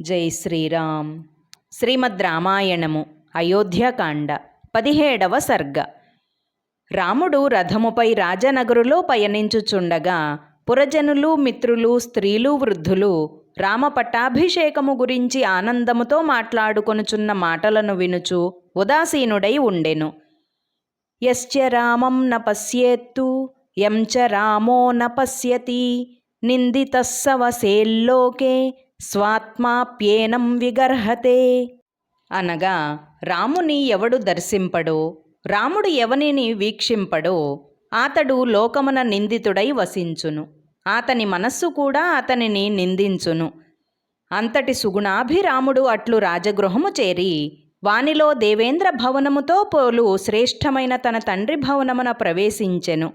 జై శ్రీరామ్. శ్రీమద్ రామాయణము అయోధ్యకాండ పదిహేడవ సర్గ. రాముడు రథముపై రాజనగరులో పయనించుచుండగా పురజనులు మిత్రులు స్త్రీలు వృద్ధులు రామ పట్టాభిషేకము గురించి ఆనందముతో మాట్లాడుకొనుచున్న మాటలను వినుచు ఉదాసీనుడై ఉండెను. యశ్చ రామం న పశ్యేత్తు యం చ రామో న పశ్యతి నిందితస్సవసేల్లోకే స్వాత్మాప్యేనం విగర్హతే. అనగా రాముని ఎవడు దర్శింపడో రాముడు ఎవనిని వీక్షింపడో అతడు లోకమున నిందితుడై వసించును. అతని మనస్సు కూడా అతనిని నిందించును. అంతటి సుగుణాభిరాముడు అట్లు రాజగృహము చేరి వానిలో దేవేంద్ర భవనముతో పోలు శ్రేష్టమైన తన తండ్రి భవనమున ప్రవేశించెను.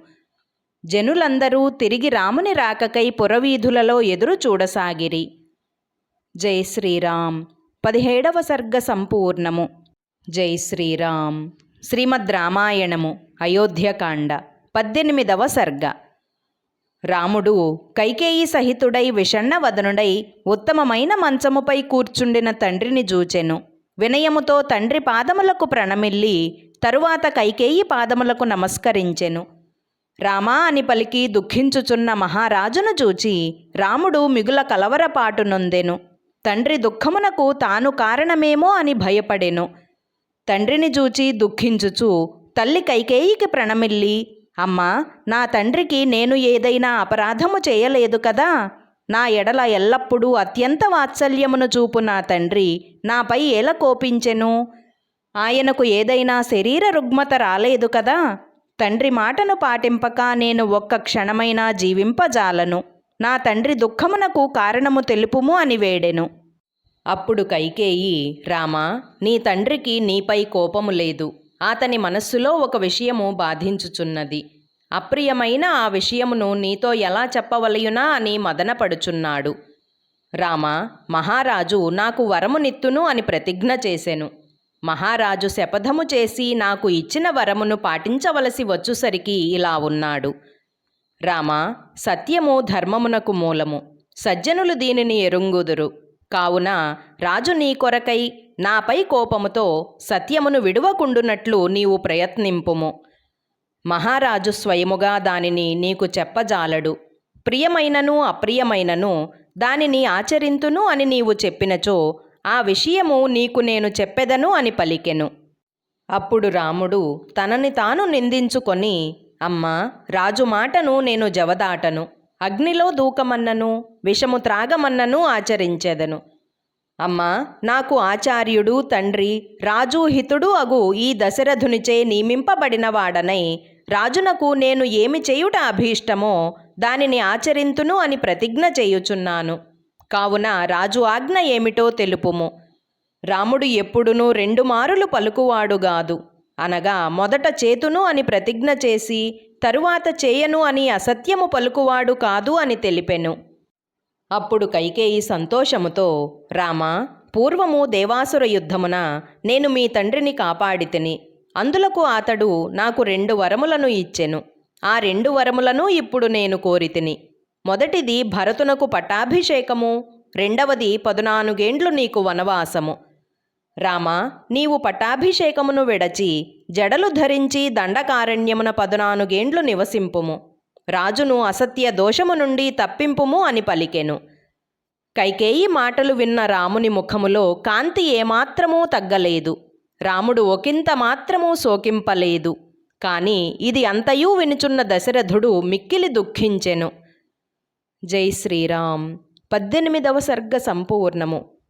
జనులందరూ తిరిగి రాముని రాకకై పురవీధులలో ఎదురు చూడసాగిరి. జై శ్రీరామ్. పదిహేడవ సర్గ సంపూర్ణము. జై శ్రీరామ్. శ్రీమద్ రామాయణము అయోధ్యకాండ పద్దెనిమిదవ సర్గ. రాముడు కైకేయి సహితుడై విషణ్ణవదనుడై ఉత్తమమైన మంచముపై కూర్చుండిన తండ్రిని జూచెను. వినయముతో తండ్రి పాదములకు ప్రణమిల్లి తరువాత కైకేయి పాదములకు నమస్కరించెను. రామా అని పలికి దుఃఖించుచున్న మహారాజును చూచి రాముడు మిగుల కలవరపాటు నొందెను. తండ్రి దుఃఖమునకు తాను కారణమేమో అని భయపడెను. తండ్రిని చూచి దుఃఖించుచు తల్లి కైకేయికి ప్రణమిల్లి అమ్మా నా తండ్రికి నేను ఏదైనా అపరాధము చేయలేదు కదా? నా ఎడల ఎల్లప్పుడూ అత్యంత వాత్సల్యమును చూపు నా తండ్రి. నాపై ఎలా కోపించెను? ఆయనకు ఏదైనా శరీర రుగ్మత రాలేదు కదా? తండ్రి మాటను పాటింపక నేను ఒక్క క్షణమైనా జీవింపజాలను. నా తండ్రి దుఃఖమునకు కారణము తెలుపుము అని వేడెను. అప్పుడు కైకేయి రామా నీ తండ్రికి నీపై కోపము లేదు. అతని మనస్సులో ఒక విషయము బాధించుచున్నది. అప్రియమైన ఆ విషయమును నీతో ఎలా చెప్పవలయునా అని మదనపడుచున్నాడు. రామా మహారాజు నాకు వరమునిత్తును అని ప్రతిజ్ఞ చేసెను. మహారాజు శపథము చేసి నాకు ఇచ్చిన వరమును పాటించవలసి వచ్చుసరికి ఇలా ఉన్నాడు. రామా సత్యము ధర్మమునకు మూలము. సజ్జనులు దీనిని ఎరుంగుదురు. కావున రాజు నీ కొరకై నాపై కోపముతో సత్యమును విడువకుండునట్లు నీవు ప్రయత్నింపుము. మహారాజు స్వయముగా దానిని నీకు చెప్పజాలడు. ప్రియమైనను అప్రియమైనను దానిని ఆచరింతును అని నీవు చెప్పినచో ఆ విషయము నీకు నేను చెప్పెదను అని పలికెను. అప్పుడు రాముడు తనని తాను నిందించుకొని అమ్మా రాజు మాటను నేను జవదాటను. అగ్నిలో దూకమన్నను విషము త్రాగమన్నను ఆచరించెదను. అమ్మా నాకు ఆచార్యుడు తండ్రి రాజు హితుడు అగు ఈ దశరథునిచే నియమింపబడినవాడనై రాజునకు నేను ఏమి చేయుట అభీష్టమో దానిని ఆచరింతును అని ప్రతిజ్ఞ చేయుచున్నాను. కావున రాజు ఆజ్ఞ ఏమిటో తెలుపుము. రాముడు ఎప్పుడునూ రెండు మారులు పలుకువాడుగాదు అనగా మొదట చేతును అని ప్రతిజ్ఞ చేసి తరువాత చేయను అని అసత్యము పలుకువాడు కాదు అని తెలిపెను. అప్పుడు కైకేయి సంతోషముతో రామా పూర్వము దేవాసుర యుద్ధమున నేను మీ తండ్రిని కాపాడితిని. అందులకు అతడు నాకు రెండు వరములను ఇచ్చెను. ఆ రెండు వరములను ఇప్పుడు నేను కోరితిని. మొదటిది భరతునకు పట్టాభిషేకము రెండవది పదునాలుగేండ్లు నీకు వనవాసము. రామా నీవు పట్టాభిషేకమును విడచి జడలు ధరించి దండకారణ్యమున పదునాలుగేండ్లు నివసింపుము. రాజును అసత్య దోషము నుండి తప్పింపుము అని పలికెను. కైకేయి మాటలు విన్న రాముని ముఖములో కాంతి ఏమాత్రమూ తగ్గలేదు. రాముడు ఒకంత మాత్రమూ శోకింపలేదు. కాని ఇది అంతయూ వినుచున్న దశరథుడు మిక్కిలి దుఃఖించెను. జై శ్రీరామ్. పద్దెనిమిదవ సర్గ సంపూర్ణము.